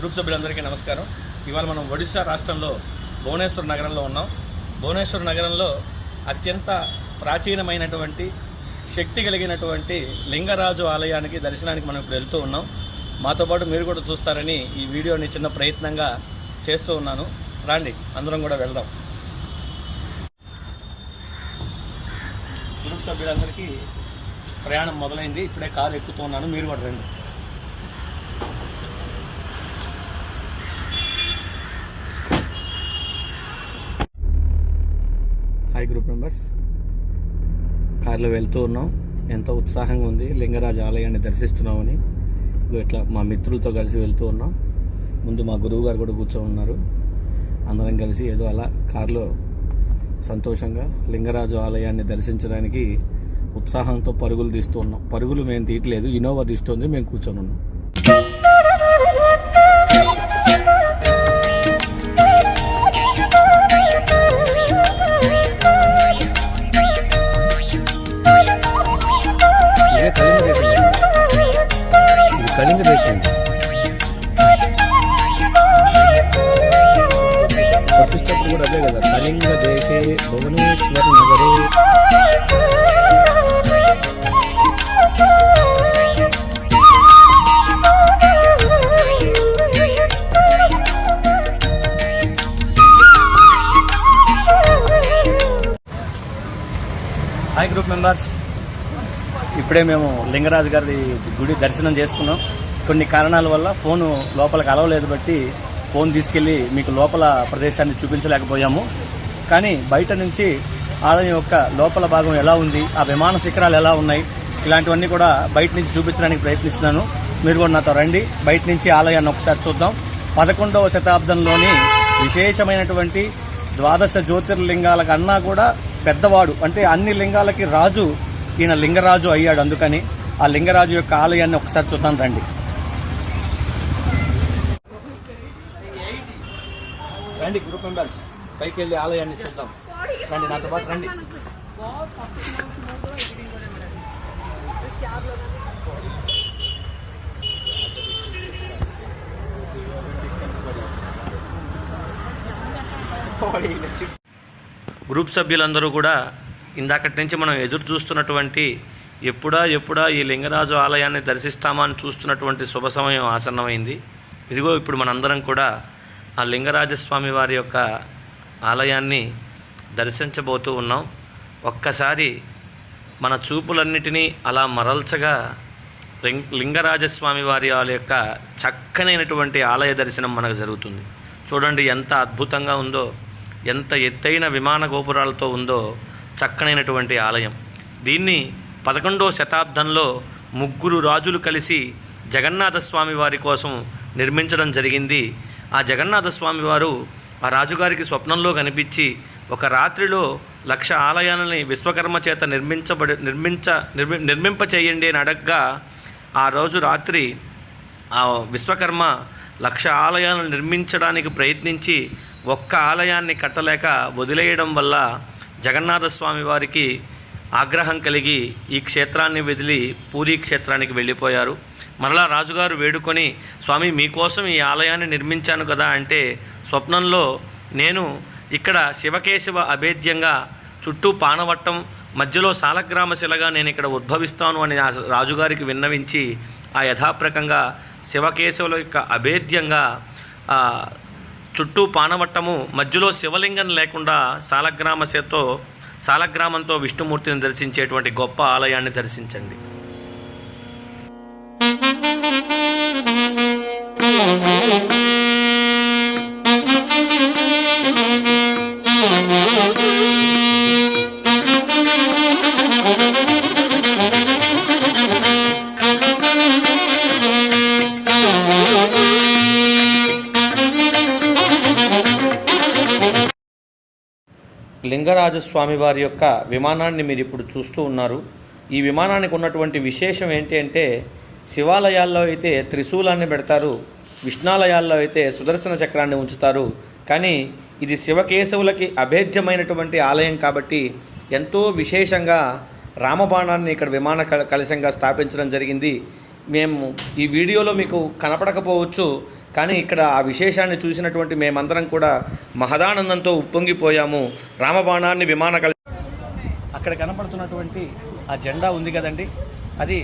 Group సభ్యులందరికీ నమస్కారం. ఇవాళ మనం ఒడిశా రాష్ట్రంలో భువనేశ్వర్ నగరంలో ఉన్నాం. భువనేశ్వర్ నగరంలో అత్యంత ప్రాచీనమైనటువంటి శక్తి కలిగినటువంటి లింగరాజు ఆలయానికి దర్శనానికి మనం ఇప్పుడు వెళ్తూ ఉన్నాం. మాతో పాటు మీరు కూడా చూస్తారని ఈ వీడియోని చిన్న ప్రయత్నంగా చేస్తూ ఉన్నాను. రాండి అందరం కూడా వెళ్దాం. గ్రూప్ సభ్యులందరికీ ప్రయాణం మొదలైంది. ఇప్పుడే కారు ఎక్కుతూ ఉన్నాను మీరు కూడా రండి. హాయ్ గ్రూప్ మెంబర్స్ కార్లో వెళ్తూ ఉన్నాం. ఎంతో ఉత్సాహంగా ఉంది. లింగరాజ ఆలయాన్ని దర్శిస్తున్నామని. ఇట్లా మా మిత్రులతో కలిసి వెళ్తూ ఉన్నాం. ముందు మా గురువు గారు కూడా కూర్చో ఉన్నారు. అందరం కలిసి ఏదో అలా కార్లో సంతోషంగా లింగరాజు ఆలయాన్ని దర్శించడానికి ఉత్సాహంతో పరుగులు తీస్తూ ఉన్నాం. పరుగులు మేము తీయట్లేదు. ఇనోవా తీస్తుంది. మేము కూర్చొని ఉన్నాం. ఇదే కళింగ దేశం ఇది కళింగ దేశం ప్రతిష్టప్పుడు కూడా అదే కదా కళింగ దేశే భువనేశ్వర్ నగరే హాయ్ గ్రూప్ మెంబర్స్ ఇప్పుడే మేము లింగరాజు గారి గుడి దర్శనం చేసుకున్నాం. కొన్ని కారణాల వల్ల ఫోను లోపలికి అలవలేదు బట్టి ఫోన్ తీసుకెళ్ళి మీకు లోపల ప్రదేశాన్ని చూపించలేకపోయాము. కానీ బయట నుంచి ఆలయం యొక్క లోపల భాగం ఎలా ఉంది ఆ విమాన శిఖరాలు ఎలా ఉన్నాయి ఇలాంటివన్నీ కూడా బయట నుంచి చూపించడానికి ప్రయత్నిస్తున్నాను. మీరు కూడా నాతో రండి బయట నుంచి ఆలయాన్ని ఒకసారి చూద్దాం. పదకొండవ శతాబ్దంలోని విశేషమైనటువంటి ద్వాదశ జ్యోతిర్లింగాల కన్నా కూడా పెద్దవాడు అంటే అన్ని లింగాలకి రాజు ఈయన లింగరాజు అయ్యాడు. అందుకని ఆ లింగరాజు యొక్క ఆలయాన్ని ఒకసారి చూద్దాం రండి. రండి గ్రూప్ మెంబర్స్ పైకి వెళ్ళి ఆలయాన్ని చూద్దాం. రండి నాతో పాటు రండి. గ్రూప్ సభ్యులందరూ కూడా ఇందాకటి నుంచి మనం ఎదురు చూస్తున్నటువంటి ఎప్పుడా ఎప్పుడా ఈ లింగరాజు ఆలయాన్ని దర్శిస్తామా అని చూస్తున్నటువంటి శుభ సమయం ఆసన్నమైంది. ఇదిగో ఇప్పుడు మనందరం కూడా ఆ లింగరాజస్వామి వారి యొక్క ఆలయాన్ని దర్శించబోతూ ఉన్నాం. ఒక్కసారి మన చూపులన్నిటినీ అలా మరల్చగా లింగ లింగరాజస్వామి వారి వాళ్ళ యొక్క చక్కనైనటువంటి ఆలయ దర్శనం మనకు జరుగుతుంది. చూడండి ఎంత అద్భుతంగా ఉందో ఎంత ఎత్తైన విమాన గోపురాలతో ఉందో చక్కనైనటువంటి ఆలయం. దీన్ని పదకొండవ శతాబ్దంలో ముగ్గురు రాజులు కలిసి జగన్నాథస్వామి వారి కోసం నిర్మించడం జరిగింది. ఆ జగన్నాథస్వామి వారు ఆ రాజుగారికి స్వప్నంలో కనిపించి ఒక రాత్రిలో లక్ష ఆలయాలని విశ్వకర్మ చేత నిర్మించబడి నిర్మించ నిర్మి నిర్మింప చేయండి అని అడగ్గా ఆ రోజు రాత్రి ఆ విశ్వకర్మ లక్ష ఆలయాలను నిర్మించడానికి ప్రయత్నించి ఒక్క ఆలయాన్ని కట్టలేక వదిలేయడం వల్ల జగన్నాథస్వామి వారికి ఆగ్రహం కలిగి ఈ క్షేత్రాన్ని వదిలి పూరీ క్షేత్రానికి వెళ్ళిపోయారు. మరలా రాజుగారు వేడుకొని స్వామి మీకోసం ఈ ఆలయాన్ని నిర్మించాను కదా అంటే స్వప్నంలో నేను ఇక్కడ శివకేశవ అభేద్యంగా చుట్టూ పానవట్టం మధ్యలో సాలగ్రామ శిలగా నేను ఇక్కడ ఉద్భవిస్తాను అని రాజుగారికి విన్నవించి ఆ యథాప్రకంగా శివకేశవుల యొక్క అభేద్యంగా చుట్టూ పానవట్టము మధ్యలో శివలింగం లేకుండా సాలగ్రామ సేతో సాలగ్రామంతో విష్ణుమూర్తిని దర్శించేటువంటి గొప్ప ఆలయాన్ని దర్శించండి. లింగరాజు స్వామి వారి యొక్క విమానాన్ని మీరు ఇప్పుడు చూస్తూ ఉన్నారు. ఈ విమానానికి ఉన్నటువంటి విశేషం ఏంటి అంటే శివాలయాల్లో అయితే త్రిశూలాన్ని పెడతారు విష్ణాలయాల్లో అయితే సుదర్శన చక్రాన్ని ఉంచుతారు. కానీ ఇది శివకేశవులకి అభేద్యమైనటువంటి ఆలయం కాబట్టి ఎంతో విశేషంగా రామబాణాన్ని ఇక్కడ విమాన కల- కలశంగా స్థాపించడం జరిగింది. మేము ఈ వీడియోలో మీకు కనపడకపోవచ్చు కానీ ఇక్కడ ఆ విశేషాన్ని చూసినటువంటి మేమందరం కూడా మహదానందంతో ఉప్పొంగిపోయాము. రామబాణాన్ని విమాన కల్ అక్కడ కనపడుతున్నటువంటి ఆ జెండా ఉంది కదండి. అది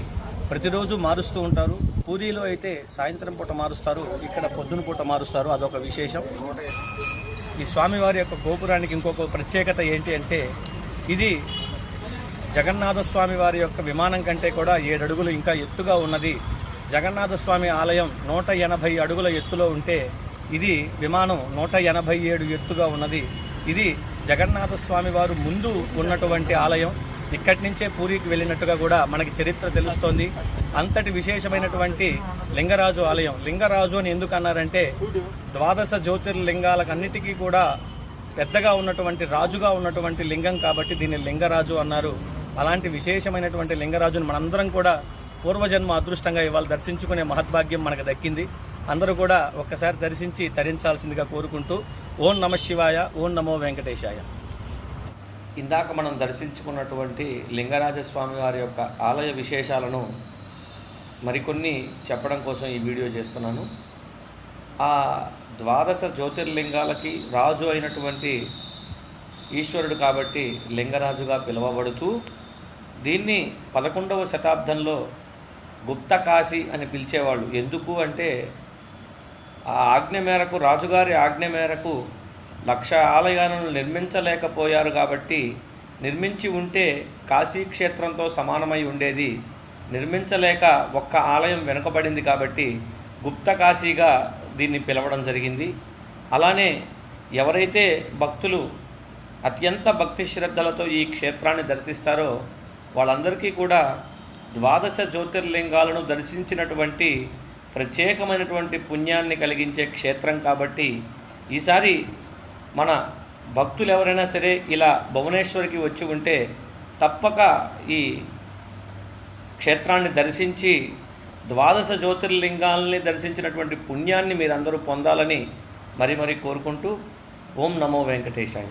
ప్రతిరోజు మారుస్తూ ఉంటారు. పూరిలో అయితే సాయంత్రం పూట మారుస్తారు ఇక్కడ పొద్దున పూట మారుస్తారు. అదొక విశేషం. ఈ స్వామివారి యొక్క గోపురానికి ఇంకొక ప్రత్యేకత ఏంటి అంటే ఇది జగన్నాథస్వామి వారి యొక్క విమానం కంటే కూడా ఏడు అడుగులు ఇంకా ఎత్తుగా ఉన్నది. జగన్నాథస్వామి ఆలయం నూట ఎనభై అడుగుల ఎత్తులో ఉంటే ఇది విమానం నూట ఎనభై ఏడు ఎత్తుగా ఉన్నది. ఇది జగన్నాథస్వామి వారు ముందు ఉన్నటువంటి ఆలయం. ఇక్కడి నుంచే పూరికి వెళ్ళినట్టుగా కూడా మనకి చరిత్ర తెలుస్తోంది. అంతటి విశేషమైనటువంటి లింగరాజు ఆలయం. లింగరాజు అని ఎందుకు అన్నారంటే ద్వాదశ జ్యోతిర్లింగాలకన్నిటికీ కూడా పెద్దగా ఉన్నటువంటి రాజుగా ఉన్నటువంటి లింగం కాబట్టి దీన్ని లింగరాజు అన్నారు. అలాంటి విశేషమైనటువంటి లింగరాజును మనందరం కూడా పూర్వజన్మ అదృష్టంగా ఇవాళ దర్శించుకునే మహద్భాగ్యం మనకు దక్కింది. అందరూ కూడా ఒక్కసారి దర్శించి తరించాల్సిందిగా కోరుకుంటూ ఓం నమ శివాయ ఓం నమో వెంకటేశాయ. ఇందాక మనం దర్శించుకున్నటువంటి లింగరాజస్వామి వారి యొక్క ఆలయ విశేషాలను మరికొన్ని చెప్పడం కోసం ఈ వీడియో చేస్తున్నాను. ఆ ద్వాదశ జ్యోతిర్లింగాలకి రాజు అయినటువంటి ఈశ్వరుడు కాబట్టి లింగరాజుగా పిలువబడుతూ దీన్ని పదకొండవ శతాబ్దంలో గుప్తకాశి అని పిలిచేవాళ్ళు. ఎందుకు అంటే ఆ ఆజ్ఞ మేరకు రాజుగారి ఆజ్ఞ మేరకు లక్ష ఆలయాలను నిర్మించలేకపోయారు కాబట్టి నిర్మించి ఉంటే కాశీ క్షేత్రంతో సమానమై ఉండేది. నిర్మించలేక ఒక్క ఆలయం వెనుకబడింది కాబట్టి గుప్త కాశీగా దీన్ని పిలవడం జరిగింది. అలానే ఎవరైతే భక్తులు అత్యంత భక్తి శ్రద్ధలతో ఈ క్షేత్రాన్ని దర్శిస్తారో వాళ్ళందరికీ కూడా ద్వాదశ జ్యోతిర్లింగాలను దర్శించినటువంటి ప్రత్యేకమైనటువంటి పుణ్యాన్ని కలిగించే క్షేత్రం కాబట్టి ఈసారి మన భక్తులు ఎవరైనా సరే ఇలా భువనేశ్వరికి వచ్చి ఉంటే తప్పక ఈ క్షేత్రాన్ని దర్శించి ద్వాదశ జ్యోతిర్లింగాల్ని దర్శించినటువంటి పుణ్యాన్ని మీరందరూ పొందాలని మరి మరి కోరుకుంటూ ఓం నమో వెంకటేశాయ.